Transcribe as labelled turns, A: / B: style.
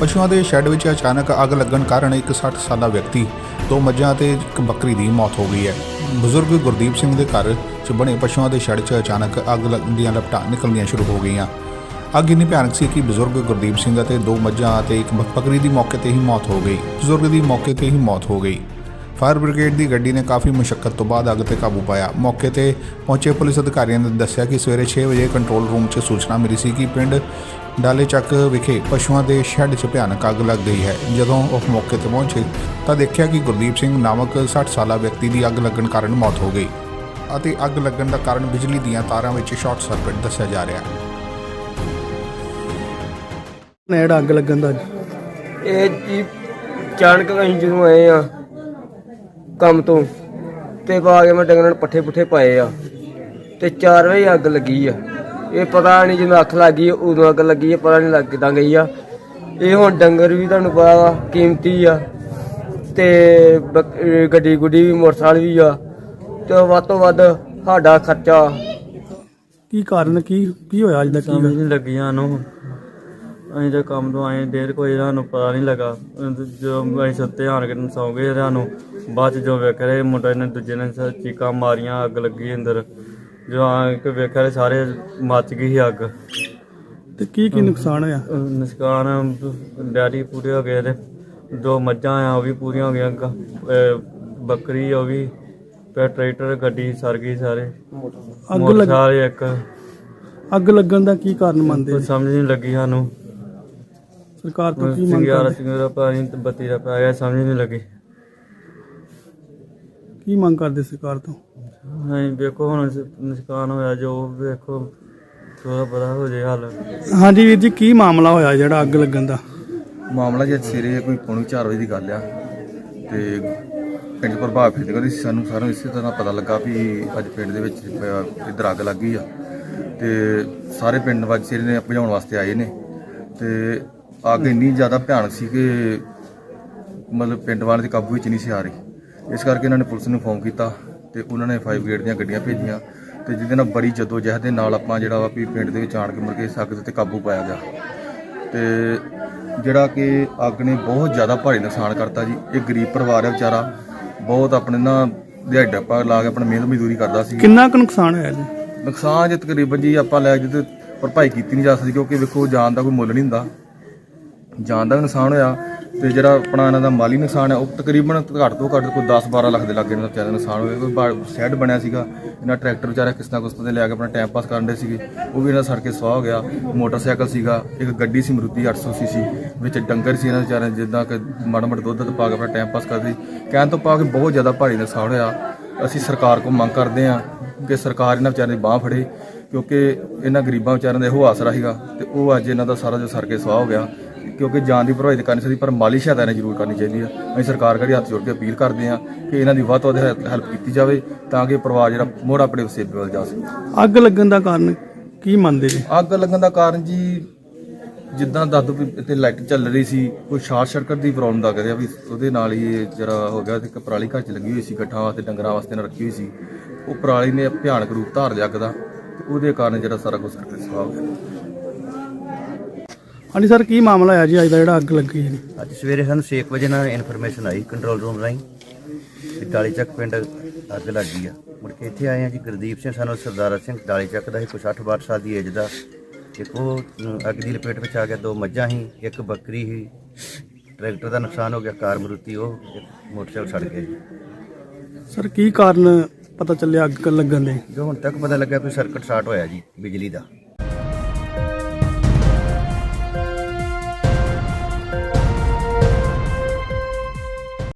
A: ਪਸ਼ੂਆਂ ਦੇ ਸ਼ੈੱਡ ਵਿੱਚ ਅਚਾਨਕ ਅੱਗ ਲੱਗਣ ਕਾਰਨ ਇੱਕ 60 ਸਾਲਾ ਵਿਅਕਤੀ, ਦੋ ਮੱਝਾਂ ਤੇ ਇੱਕ ਬੱਕਰੀ ਦੀ ਮੌਤ ਹੋ ਗਈ ਹੈ। ਬਜ਼ੁਰਗ ਗੁਰਦੀਪ ਸਿੰਘ ਦੇ ਘਰ 'ਚ ਬਣੇ ਪਸ਼ੂਆਂ ਦੇ ਸ਼ੈੱਡ 'ਚ ਅਚਾਨਕ ਅੱਗ ਲੱਗਣ ਦੀਆਂ ਲਪਟਾਂ ਨਿਕਲਣੀਆਂ ਸ਼ੁਰੂ ਹੋ ਗਈਆਂ। ਅੱਗ ਇੰਨੀ ਭਿਆਨਕ ਸੀ ਕਿ ਬਜ਼ੁਰਗ ਗੁਰਦੀਪ ਸਿੰਘ ਅਤੇ ਦੋ ਮੱਝਾਂ ਅਤੇ ਇੱਕ ਬ- ਬੱਕਰੀ ਦੀ ਮੌਕੇ ਤੇ ਹੀ ਮੌਤ ਹੋ ਗਈ। ਬਜ਼ੁਰਗ ਦੀ ਮੌਕੇ ਤੇ ਹੀ ਮੌਤ ਹੋ ਗਈ। ਫਾਇਰ ਬ੍ਰਿਗੇਡ ਦੀ ਗੱਡੀ ਨੇ ਕਾਫੀ ਮੁਸ਼ਕਲ ਤੋਂ ਬਾਅਦ ਅੱਗ ਤੇ ਕਾਬੂ ਪਾਇਆ। ਮੌਕੇ ਤੇ ਪਹੁੰਚੇ ਪੁਲਿਸ ਅਧਿਕਾਰੀਆਂ ਨੇ ਦੱਸਿਆ ਕਿ ਸਵੇਰੇ 6 ਵਜੇ ਕੰਟਰੋਲ ਰੂਮ 'ਚ ਸੂਚਨਾ ਮਿਲੀ ਸੀ ਕਿ ਪਿੰਡ ਡਾਲੇ ਚੱਕ ਵਿਖੇ ਪਸ਼ੂਆਂ ਦੇ ਸ਼ੈੱਡ 'ਚ ਭਿਆਨਕ ਅੱਗ ਲੱਗ ਗਈ ਹੈ। ਜਦੋਂ ਉਹ ਮੌਕੇ ਤੇ ਪਹੁੰਚੇ ਤਾਂ ਦੇਖਿਆ ਕਿ ਗੁਰਦੀਪ ਸਿੰਘ ਨਾਮਕ 60 ਸਾਲਾ ਵਿਅਕਤੀ ਦੀ ਅੱਗ ਲੱਗਣ ਕਾਰਨ ਮੌਤ ਹੋ ਗਈ ਅਤੇ ਅੱਗ ਲੱਗਣ ਦਾ ਕਾਰਨ ਬਿਜਲੀ ਦੀਆਂ ਤਾਰਾਂ ਵਿੱਚ ਸ਼ਾਰਟ ਸਰਕਟ ਦੱਸਿਆ ਜਾ ਰਿਹਾ ਹੈ।
B: ਨੇੜ ਅੱਗ ਲੱਗਣ ਦਾ।
C: ਇਹ ਜੀ ਚਾਣਕ ਅਸੀਂ ਜਦੋਂ ਆਏ ਆ ਕੰਮ ਤੋਂ ਤੇ ਪਾ ਕੇ ਮੈਂ ਡੰਗਰਾਂ ਨੂੰ ਪੱਠੇ ਪੁੱਠੇ ਪਾਏ ਆ ਤੇ 4 ਵਜੇ ਅੱਗ ਲੱਗੀ ਆ। ਇਹ ਪਤਾ ਨਹੀਂ ਜਦੋਂ ਅੱਖ ਲੱਗੀ ਉਦੋਂ ਅੱਗ ਲੱਗੀ ਆ ਪਤਾ ਨਹੀਂ ਲੱਗ ਕਿੱਦਾਂ ਗਈ ਆ। ਇਹ ਹੁਣ ਡੰਗਰ ਵੀ ਤੁਹਾਨੂੰ ਪਤਾ ਵਾ ਕੀਮਤੀ ਆ ਤੇ ਗੱਡੀ ਗੁੱਡੀ ਵੀ ਮੋਟਰਸਾਈਕਲ ਵੀ ਆ ਤੇ ਵੱਧ ਤੋਂ ਵੱਧ ਸਾਡਾ ਖਰਚਾ
B: ਕੀ ਕਾਰਨ ਕੀ ਕੀ ਹੋਇਆ ਅੱਜ ਦਾ ਕੀ
D: ਸਮਝ ਨਹੀਂ ਲੱਗੀ ਸਾਨੂੰ। ਅਸੀਂ ਤਾਂ ਕੰਮ ਤੋਂ ਆਏ ਦੇਰ ਕੋਈ ਸਾਨੂੰ ਪਤਾ ਨਹੀਂ ਲੱਗਾ। ਜੋ ਅਸੀਂ ਸੁੱਤੇ ਆਣ ਕੇ ਸੌਂ ਗਏ ਸਾਨੂੰ ਬਾਅਦ ਚ ਜੋ ਵੇਖ ਰਹੇ ਮੁੰਡੇ ਨੇ ਦੂਜੇ ਨੇ ਸ- ਚੀਕਾਂ ਮਾਰੀਆਂ ਅੱਗ ਲੱਗੀ ਅੰਦਰ। ਜੋ ਆ ਕੇ ਵੇਖ ਰਹੇ ਸਾਰੇ ਮੱਚ ਗਈ ਸੀ ਅੱਗ।
B: ਤੇ ਕੀ ਕੀ ਨੁਕਸਾਨ ਹੋਇਆ?
D: ਅਹ ਨੁਕਸਾਨ ਡੈਡੀ ਪੂਰੇ ਹੋ ਗਏ ਤੇ ਦੋ ਮੱਝਾਂ ਆ ਉਹ ਵੀ ਪੂਰੀਆਂ ਹੋ ਗਈਆਂ ਗ- ਅਹ ਬੱਕਰੀ ਉਹ ਵੀ ਤੇ ਟਰੈਕਟਰ ਗੱਡੀ ਸਰ ਗਈ ਸਾਰੇ।
B: ਅੱਗ ਲੱਗ
D: ਮੋਟਰਸਾਈਕਲ ਇੱਕ।
B: ਅੱਗ ਲੱਗਣ ਦਾ ਕੀ ਕਾਰਨ ਮੰਨਦੇ
D: ਕੋਈ ਸਮਝ ਨਹੀਂ ਲੱਗੀ ਸਾਨੂੰ।
B: ਸਰਕਾਰ ਤੋਂ ਕੀ ਮੰਗ
D: ਸਿੰਗਾਰਾ
B: ਕਰਦੇ?
D: ਸਿੰਗਾਰਾ ਪਾਣੀ ਤੇ ਬੱਤੀ ਦਾ ਪੈ ਗਿਆ ਸਮਝ ਨਹੀਂ ਲੱਗੀ।
B: ਕੀ ਮੰਗ ਕਰਦੇ ਸਰਕਾਰ ਤੋਂ?
D: ਹਾਂ ਵੇਖੋ ਹੁਣ ਸ- ਨੁਕਸਾਨ ਹੋਇਆ ਜੋ ਵੇਖੋ ਥੋੜਾ ਬੜਾ ਹੋ ਜੇ ਹੱਲ।
B: ਹਾਂਜੀ ਵੀਰ ਜੀ ਕੀ ਮਾਮਲਾ ਹੋਇਆ ਜਿਹੜਾ ਅੱਗ ਲੱਗਣ ਦਾ?
E: ਮਾਮਲਾ ਜੇ ਸਵੇਰੇ ਕੋਈ ਪੌਣੀ 4 ਵਜੇ ਦੀ ਗੱਲ ਆ। ਤੇ ਪਿੰਡ ਪ੍ਰਭਾਵ ਫਿਰ ਗਈ ਸਾਨੂੰ ਸਾਰਿਆਂ ਨੂੰ ਇਸੇ ਤਰ੍ਹਾਂ ਪਤਾ ਲੱਗਾ ਵੀ ਅੱਜ ਪਿੰਡ ਦੇ ਵਿੱਚ ਅਹ, ਇੱਧਰ ਅੱਗ ਲੱਗ ਗਈ ਆ। ਤੇ ਸਾਰੇ ਪਿੰਡ ਵਾਸੀ ਸਵੇਰੇ ਨੇ ਭਜਾਉਣ ਵਾਸਤੇ ਆਏ ਨੇ। ਤੇ ਅੱਗ ਇੰਨੀ ਜ਼ਿਆਦਾ ਭਿਆਨਕ ਸੀ ਕਿ ਮਤਲਬ ਪਿੰਡ ਵਾਲਿਆਂ ਦੇ ਕਾਬੂ ਵਿੱਚ ਨਹੀਂ ਸੀ ਆ ਰਹੀ। ਇਸ ਕਰਕੇ ਇਹਨਾਂ ਨੇ ਪੁਲਿਸ ਨੂੰ ਫੋਨ ਕੀਤਾ ਤੇ ਉਹਨਾਂ ਨੇ ਫਾਈਵ ਗ੍ਰੇਡ ਦੀਆਂ ਗੱਡੀਆਂ ਭੇਜੀਆਂ ਤੇ ਜਿਹਦੇ ਨਾਲ ਬੜੀ ਜਦੋ ਜਹਿਦ ਦੇ ਨਾਲ ਆਪਾਂ ਜਿਹੜਾ ਵਾ ਵੀ ਪਿੰਡ ਦੇ ਵਿੱਚ ਆਣ ਕੇ ਮੁੜ ਕੇ ਇਸ ਅੱਗ ਦੇ ਉੱਤੇ ਕਾਬੂ ਪਾਇਆ ਗਿਆ। ਤੇ ਜਿਹੜਾ ਕਿ ਅੱਗ ਨੇ ਬਹੁਤ ਜ਼ਿਆਦਾ ਭਾਰੀ ਨੁਕਸਾਨ ਕਰਤਾ ਜੀ। ਇਹ ਗਰੀਬ ਪਰਿਵਾਰ ਹੈ ਵਿਚਾਰਾ। ਬਹੁਤ ਆਪਣੇ ਨਾ ਦਿਹਾੜੀ ਡੱਪਾ ਲਾ ਕੇ ਆਪਣੀ ਮਿਹਨਤ ਮਜ਼ਦੂਰੀ ਕਰਦਾ ਸੀ।
B: ਕਿੰਨਾ ਕੁ ਨੁਕਸਾਨ ਹੋਇਆ ਜੀ?
E: ਨੁਕਸਾਨ ਜੇ ਤਕਰੀਬਨ ਜੀ ਆਪਾਂ ਲੈ ਜਿੱਤੇ ਭਰਪਾਈ ਕੀਤੀ ਨਹੀਂ ਜਾ ਸਕਦੀ ਕਿਉਂਕਿ ਵੇਖੋ ਜਾਨ ਦਾ ਕੋਈ ਮੁੱਲ ਨਹੀਂ ਹੁੰਦਾ। ਜਾਨ ਦਾ ਵੀ ਨੁਕਸਾਨ ਹੋਇਆ ਤੇ ਜਿਹੜਾ ਆਪਣਾ ਇਹਨਾਂ ਦਾ ਮਾਲੀ ਨੁਕਸਾਨ ਹੈ, ਉਹ ਤਕਰੀਬਨ ਘੱਟ ਤੋਂ ਘੱਟ ਕੋਈ 10 12 ਲੱਖ ਦੇ ਲਾਗੇ ਇਹਨਾਂ ਦਾ ਵਿਚਾਰਿਆਂ ਦਾ ਨੁਕਸਾਨ ਹੋਇਆ। ਕੋਈ ਬਾ- ਸ਼ੈੱਡ ਬਣਿਆ ਸੀਗਾ, ਇਹਨਾਂ ਟਰੈਕਟਰ ਵਿਚਾਰਾ ਕਿਸ ਨਾ ਕਿਸ ਤੇ ਲਿਆ ਕੇ ਆਪਣਾ ਟਾਈਮ ਪਾਸ ਕਰਨ ਦੇ ਸੀਗੇ, ਉਹ ਵੀ ਇਹਨਾਂ ਸੜ ਕੇ ਸਵਾਹ ਹੋ ਗਿਆ। ਮੋਟਰਸਾਈਕਲ ਸੀਗਾ, ਇੱਕ ਗੱਡੀ ਸੀ ਮਰੂਤੀ 800 ਸੀਸੀ, ਵਿੱਚ ਡੰਗਰ ਸੀ ਇਹਨਾਂ ਵਿਚਾਰਿਆਂ ਜਿੱਦਾਂ ਕਿ ਮਾੜਾ ਮਾੜਾ ਦੁੱਧ ਦੁੱਧ ਪਾ ਕੇ ਆਪਣਾ ਟਾਈਮ ਪਾਸ ਕਰਦੇ ਕਹਿਣ ਤੋਂ ਪਾ ਕੇ ਬਹੁਤ ਜ਼ਿਆਦਾ ਭਾਰੀ ਨੁਕਸਾਨ ਹੋਇਆ। ਅਸੀਂ ਸਰਕਾਰ ਕੋਲ ਮੰਗ ਕਰਦੇ ਹਾਂ ਕਿ ਸਰਕਾਰ ਇਹਨਾਂ ਵਿਚਾਰਿਆਂ ਦੀ ਬਾਹ ਫੜੇ, ਕਿਉਂਕਿ ਇਹਨਾਂ ਗਰੀਬਾਂ ਵਿਚਾਰਿਆਂ ਦਾ ਇਹੋ ਆਸਰਾ ਸੀਗਾ ਤੇ ਉਹ ਅੱਜ ਇਹਨਾਂ ਦਾ ਸਾਰਾ ਜੋ ਸਰ ਕੇ ਸਵਾਹ ਹੋ ਗਿਆ। ਕਿਉਂਕਿ ਜਾਨ ਦੀ ਭਰਵਾਈ ਤਾਂ ਕਰਨੀ ਚਾਹੀਦੀ ਪਰ ਮਾਲੀ ਸਹਾਇਤਾ ਇਹਨਾਂ ਜ਼ਰੂਰ ਕਰਨੀ ਚਾਹੀਦੀ ਆ। ਅਸੀਂ ਸਰਕਾਰ ਕੜੀ ਹੱਥ ਜੋੜ ਕੇ ਅਪੀਲ ਕਰਦੇ ਹਾਂ ਕਿ ਇਹਨਾਂ ਦੀ ਵੱਧ ਤੋਂ ਵੱਧ ਹੈਲਪ ਕੀਤੀ ਜਾਵੇ ਤਾਂ ਕਿ ਪਰਿਵਾਰ ਜਿਹੜਾ ਮੋੜ ਆਪਣੇ ਸੇਬੇ ਵੱਲ ਜਾ ਸਕੇ।
B: ਅੱਗ ਲੱਗਣ ਦਾ ਕਾਰਨ ਕੀ ਮੰਨਦੇ ਜੀ?
E: ਅੱਗ ਲੱਗਣ ਦਾ ਕਾਰਨ ਜੀ ਜਿੱਦਾਂ ਦੱਦੂ ਵੀ ਇੱਥੇ ਲਾਈਟ ਚੱਲ ਰਹੀ ਸੀ ਕੋਈ ਸ਼ਾਰਟ ਸਰਕਟ ਦੀ ਪ੍ਰੋਬਲਮ ਦਾ ਕਰਿਆ ਵੀ ਉਹਦੇ ਨਾਲ ਹੀ ਇਹ ਜਿਹੜਾ ਹੋ ਗਿਆ ਤੇ ਇੱਕ ਪਰਾਲੀ ਘਰ ਚ ਲੱਗੀ ਹੋਈ ਸੀ ਗੱਠਾਂ ਵਾਸਤੇ ਡੰਗਰਾਂ ਵਾਸਤੇ ਨਾ ਰੱਖੀ ਹੋਈ ਸੀ। ਉਹ ਪਰਾਲੀ ਨੇ ਭਿਆਨਕ ਰੂਪ ਧਾਰ ਲਿਆ ਅੱਗ ਦਾ ਉਹਦੇ ਕਾਰਨ ਜਿਹੜਾ ਸਾਰਾ ਕੁਝ ਸਰਕਟ ਸਵਾਹ ਹੋ ਗਿਆ।
B: ਹਾਂਜੀ ਸਰ ਕੀ ਮਾਮਲਾ ਹੋਇਆ ਜੀ? ਅੱਜ ਦਾ ਜਿਹੜਾ ਅੱਗ ਲੱਗੀ ਜੀ।
F: ਅੱਜ ਸਵੇਰੇ ਸਾਨੂੰ 6 ਵਜੇ ਨਾਲ ਇਨਫੋਰਮੇਸ਼ਨ ਆਈ ਕੰਟਰੋਲ ਰੂਮ ਕਿ ਡਾਲੀ ਚੱਕ ਪਿੰਡ ਅੱਗ ਲੱਗੀ ਆ। ਮੁੜ ਕੇ ਇੱਥੇ ਆਏ ਆ ਜੀ ਗੁਰਦੀਪ ਸਿੰਘ ਸਾਨੂੰ ਸਰਦਾਰਾ ਸਿੰਘ ਡਾਲੀ ਚੱਕ ਦਾ ਸੀ ਕੋਈ 60 62 ਸਾਲ ਦੀ ਏਜ ਦਾ। ਇੱਕ ਉਹ ਅੱਗ ਦੀ ਲਪੇਟ ਵਿੱਚ ਆ ਗਿਆ ਦੋ ਮੱਝਾਂ ਸੀ ਇੱਕ ਬੱਕਰੀ ਸੀ। ਟਰੈਕਟਰ ਦਾ ਨੁਕਸਾਨ ਹੋ ਗਿਆ ਕਾਰ ਮਰੂਤੀ ਉਹ ਇੱਕ ਮੋਟਰਸਾਈਕਲ ਸੜ ਗਿਆ ਜੀ।
B: ਸਰ ਕੀ ਕਾਰਨ ਪਤਾ ਚੱਲਿਆ ਅੱਗ ਲੱਗਣ ਦੇ?
F: ਜੋ ਹੁਣ ਤੱਕ ਪਤਾ ਲੱਗਾ ਕੋਈ ਸਰਕਟ ਸ਼ਾਰਟ ਹੋਇਆ ਜੀ ਬਿਜਲੀ ਦਾ।